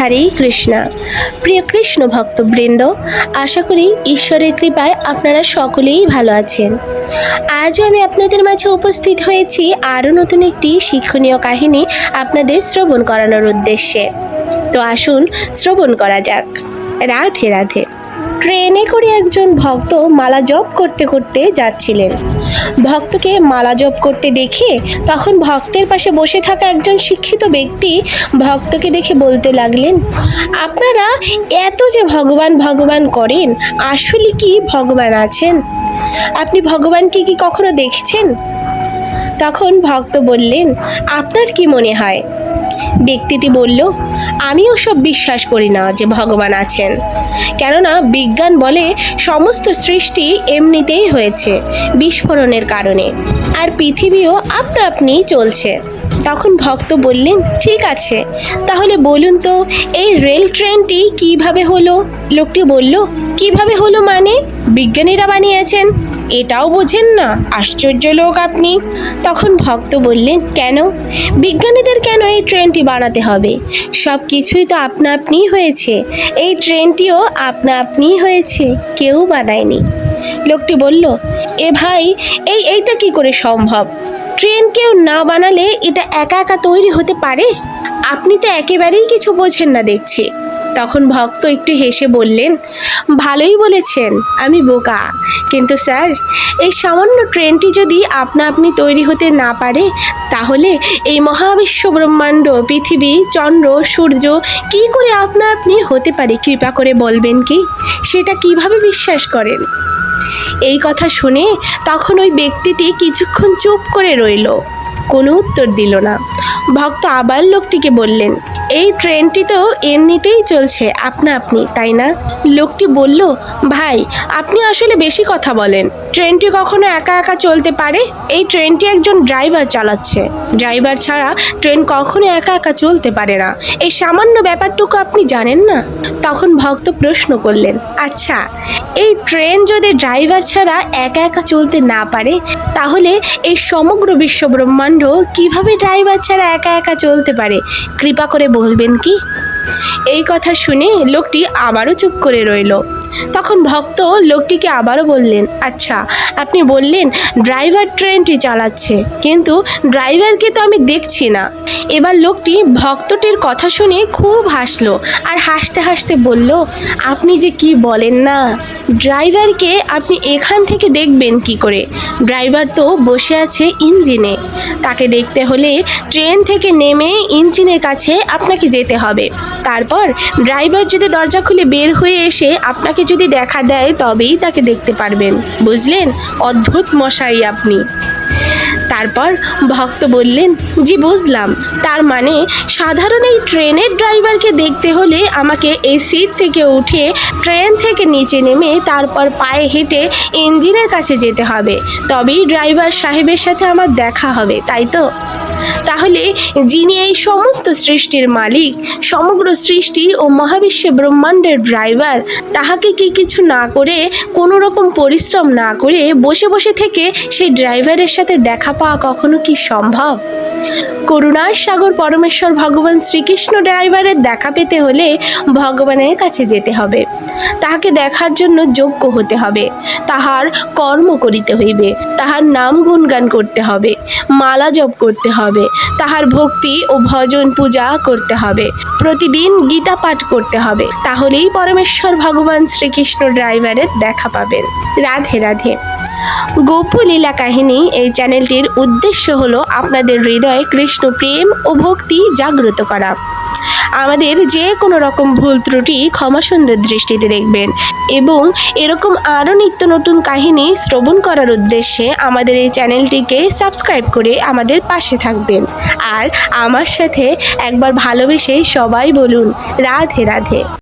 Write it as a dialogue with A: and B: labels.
A: হরে কৃষ্ণা। প্রিয় কৃষ্ণ ভক্তবৃন্দ, আশা করি ঈশ্বরের কৃপায় আপনারা সকলেই ভালো আছেন। আজও আমি আপনাদের মাঝে উপস্থিত হয়েছি আরও নতুন একটি শিক্ষণীয় কাহিনী আপনাদের শ্রবণ করানোর উদ্দেশ্যে। তো আসুন শ্রবণ করা যাক। রাধে রাধে। ট্রেনে করে একজন ভক্ত মালা জপ করতে করতে যাচ্ছিলেন। ভক্তকে মালা জপ করতে দেখে তখন ভক্তের পাশে বসে থাকা একজন শিক্ষিত ব্যক্তি ভক্তকে দেখে বলতে লাগলেন, আপনারা এত যে ভগবান ভগবান করেন, আসলে কি ভগবান আছেন? আপনি ভগবানকে কি কখনো দেখেছেন? তখন ভক্ত বললেন, আপনার কি মনে হয়? ব্যক্তিটি বলল আমিও সব বিশ্বাস করি না যে ভগবান আছেন। কেননা বিজ্ঞান বলে সমস্ত সৃষ্টি এমনিতেই হয়েছে বিস্ফোরণের কারণে, আর পৃথিবীও আপনা আপনিই চলছে। তখন ভক্ত বললেন, ঠিক আছে, তাহলে বলুন তো, এই রেল ট্রেনটি কীভাবে হলো? লোকটি বলল, কীভাবে হলো মানে? বিজ্ঞানীরা বানিয়েছেন। এটাও বোঝেন না, আশ্চর্য লোক আপনি। তখন ভক্ত বললেন, কেন? বিজ্ঞানীদের কেন এই ট্রেনটি বানাতে হবে। সব কিছুই তো আপনা আপনিই হয়েছে। এই ট্রেনটিও আপনা আপনিই হয়েছে। কেউ বানায়নি। লোকটি বলল, এ ভাই, এই এইটা কি করে সম্ভব? ট্রেন কেউ না বানালে এটা একা একা তৈরি হতে পারে? আপনি তো একেবারেই কিছু বোঝেন না দেখছি। তখন ভক্ত একটু হেসে বললেন, ভালোই বলেছেন, আমি বোকা। কিন্তু স্যার, এই সামান্য ট্রেনটি যদি আপনা আপনি তৈরি হতে না পারে তাহলে এই মহাবিশ্ব ব্রহ্মাণ্ড পৃথিবী, চন্দ্র, সূর্য কি করে আপনা আপনি হতে পারে? কৃপা করে বলবেন কি? সেটা কীভাবে বিশ্বাস করেন? এই কথা শুনে তখন ওই ব্যক্তিটি কিছুক্ষণ চুপ করে রইল। কোনো উত্তর দিল না। ভক্ত আবার লোকটিকে বললেন, এই ট্রেনটি তো এমনিতেই চলছে, আপনা আপনি, তাই না? লোকটি বলল, ভাই, আপনি আসলে বেশি কথা বলেন। ট্রেনটি কখনো একা একা চলতে পারে? এই ট্রেনটি একজন ড্রাইভার চালাচ্ছে। ড্রাইভার ছাড়া ট্রেন কখনো একা একা চলতে পারে না। এই সামান্য ব্যাপারটুকু আপনি জানেন না? তখন ভক্ত প্রশ্ন করলেন আচ্ছা এই ট্রেন যদি ড্রাইভার ছাড়া একা একা চলতে না পারে তাহলে এই সমগ্র বিশ্ব ব্রহ্মাণ্ড কীভাবে ড্রাইভার ছাড়া একা একা চলতে পারে? কৃপা করে বলবেন কি? এই কথা শুনে লোকটি আবারও চুপ করে রইল। তখন ভক্ত লোকটিকে আবারও বললেন আচ্ছা আপনি বললেন ড্রাইভার ট্রেনটি চালাচ্ছে, কিন্তু ড্রাইভারকে তো আমি দেখছি না। এবার লোকটি ভক্তটির কথা শুনে খুব হাসলো আর হাসতে হাসতে বলল, আপনি যে কি বলেন না? ড্রাইভারকে আপনি এখান থেকে দেখবেন কি করে? ড্রাইভার তো বসে আছে ইঞ্জিনে। তাকে দেখতে হলে ট্রেন থেকে নেমে ইঞ্জিনের কাছে আপনাকে যেতে হবে। তারপর ড্রাইভার যদি দরজা খুলে বের হয়ে এসে আপনাকে যদি দেখা দেয়, তবেই তাকে দেখতে পারবেন। বুঝলেন? অদ্ভুত মশাই আপনি। তারপর ভক্ত বললেন, জি, বুঝলাম। তার মানে সাধারণ এই ট্রেনের ড্রাইভারকে দেখতে হলে আমাকে এই সিট থেকে উঠে ট্রেন থেকে নিচে নেমে তারপর পায়ে হেঁটে ইঞ্জিনের কাছে যেতে হবে। তবেই ড্রাইভার সাহেবের সাথে আমার দেখা হবে, তাই তো? তাহলে যিনি এই সমস্ত সৃষ্টির মালিক, সমগ্র সৃষ্টি ও মহাবিশ্বে ব্রহ্মাণ্ডের ড্রাইভার তাহাকে কি কিছু না করে, কোনো রকম পরিশ্রম না করে বসে বসে থেকে সেই ড্রাইভারের সাথে দেখা পাওয়া কখনো কি সম্ভব? করুণার সাগর পরমেশ্বর ভগবান শ্রীকৃষ্ণ ড্রাইভারের দেখা পেতে হলে ভগবানের কাছে যেতে হবে। তাহাকে দেখার জন্য যোগ্য হতে হবে। তাহার কর্ম করিতে হইবে। তাহার নাম গুণগান করতে হবে। মালা জপ করতে হবে। তাহার ভক্তি ও ভজন পূজা করতে হবে। প্রতিদিন গীতা পাঠ করতে হবে। তাহলেই পরমেশ্বর ভগবান শ্রীকৃষ্ণ ড্রাইভারের দেখা পাবেন। রাধে রাধে। গোপলীলা কাহিনী এই চ্যানেলটির উদ্দেশ্য হলো আপনাদের হৃদয়ে কৃষ্ণ প্রেম ও ভক্তি জাগ্রত করা। আমাদের যে কোনো রকম ভুল ত্রুটি ক্ষমা সুন্দর দৃষ্টিতে দেখবেন এবং এরকম আরও নিত্য নতুন কাহিনী শ্রবণ করার উদ্দেশ্যে আমাদের এই চ্যানেলটিকে সাবস্ক্রাইব করে আমাদের পাশে থাকবেন। আর আমার সাথে একবার ভালোবেসে সবাই বলুন, রাধে রাধে।